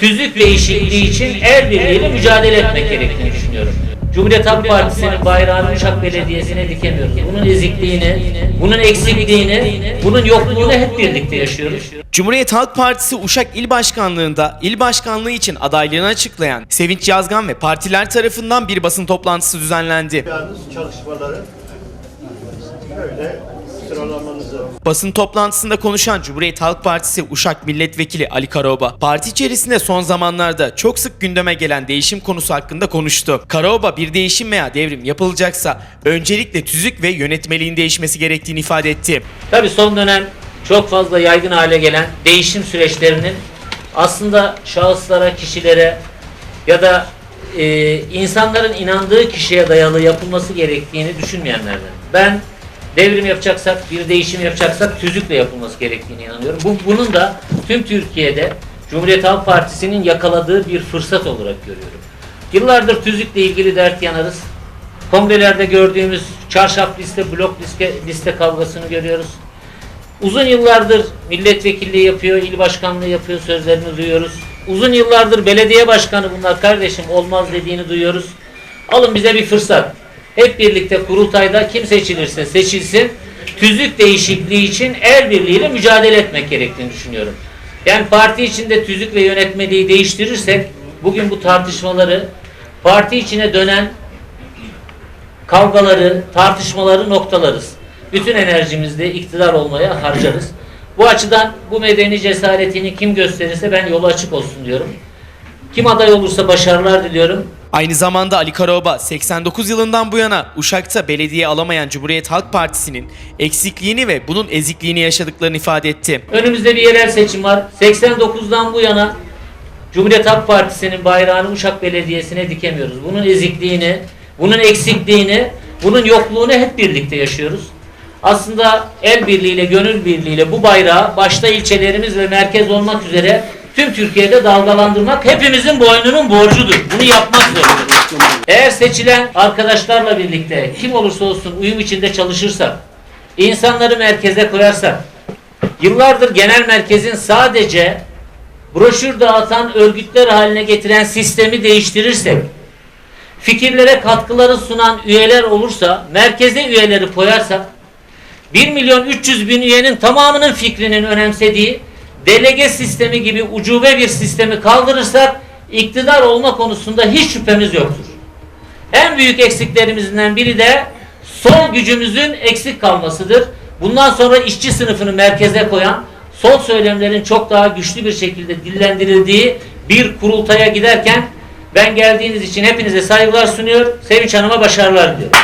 tüzük değişikliği için el birliğiyle mücadele etmek gerektiğini düşünüyorum. Cumhuriyet Halk Partisi'nin bayrağını Uşak Belediyesi'ne dikemiyoruz. Bunun ezikliğini, bunun eksikliğini, bunun yokluğunu hep birlikte yaşıyoruz. Cumhuriyet Halk Partisi Uşak İl Başkanlığı'nda il başkanlığı için adaylığını açıklayan Sevinç Yazgan ve partiler tarafından bir basın toplantısı düzenlendi. Yalnız çalışmaları böyle sıralamanızı Basın toplantısında konuşan Cumhuriyet Halk Partisi Uşak Milletvekili Ali Karaoba, parti içerisinde son zamanlarda çok sık gündeme gelen değişim konusu hakkında konuştu. Karaoba bir değişim veya devrim yapılacaksa öncelikle tüzük ve yönetmeliğin değişmesi gerektiğini ifade etti. Tabii son dönem çok fazla yaygın hale gelen değişim süreçlerinin aslında şahıslara, kişilere ya da e, insanların inandığı kişiye dayalı yapılması gerektiğini düşünmeyenlerden. Ben devrim yapacaksak, bir değişim yapacaksak tüzükle yapılması gerektiğini inanıyorum. Bu, bunun da tüm Türkiye'de Cumhuriyet Halk Partisi'nin yakaladığı bir fırsat olarak görüyorum. Yıllardır tüzükle ilgili dert yanarız. Kongrelerde gördüğümüz çarşaf liste, blok liste, liste kavgasını görüyoruz. Uzun yıllardır milletvekilliği yapıyor, il başkanlığı yapıyor sözlerini duyuyoruz. Uzun yıllardır belediye başkanı bunlar kardeşim olmaz dediğini duyuyoruz. Alın bize bir fırsat. Hep birlikte kurultayda kim seçilirse seçilsin tüzük değişikliği için el birliğiyle mücadele etmek gerektiğini düşünüyorum. Yani parti içinde tüzük ve yönetmeliği değiştirirsek bugün bu tartışmaları parti içine dönen kavgaları, tartışmaları noktalarız. Bütün enerjimizde iktidar olmaya harcarız. Bu açıdan bu medeni cesaretini kim gösterirse ben yolu açık olsun diyorum. Kim aday olursa başarılar diliyorum. Aynı zamanda Ali Karaoba 89 yılından bu yana Uşak'ta belediye alamayan Cumhuriyet Halk Partisi'nin eksikliğini ve bunun ezikliğini yaşadıklarını ifade etti. Önümüzde bir yerel seçim var. 89'dan bu yana Cumhuriyet Halk Partisi'nin bayrağını Uşak Belediyesi'ne dikemiyoruz. Bunun ezikliğini, bunun eksikliğini, bunun yokluğunu hep birlikte yaşıyoruz. Aslında el birliğiyle, gönül birliğiyle bu bayrağı başta ilçelerimiz ve merkez olmak üzere tüm Türkiye'de dalgalandırmak hepimizin boynunun borcudur. Bunu yapmak. Eğer seçilen arkadaşlarla birlikte kim olursa olsun uyum içinde çalışırsak, insanları merkeze koyarsak, yıllardır genel merkezin sadece broşür dağıtan örgütler haline getiren sistemi değiştirirsek, fikirlere katkıları sunan üyeler olursa, merkeze üyeleri koyarsak, 1 milyon 300 bin üyenin tamamının fikrinin önemsediği delege sistemi gibi ucube bir sistemi kaldırırsak iktidar olma konusunda hiç şüphemiz yoktur. En büyük eksiklerimizden biri de sol gücümüzün eksik kalmasıdır. Bundan sonra işçi sınıfını merkeze koyan, sol söylemlerin çok daha güçlü bir şekilde dillendirildiği bir kurultaya giderken ben geldiğiniz için hepinize saygılar sunuyor. Sevinç Hanım'a başarılar diliyorum.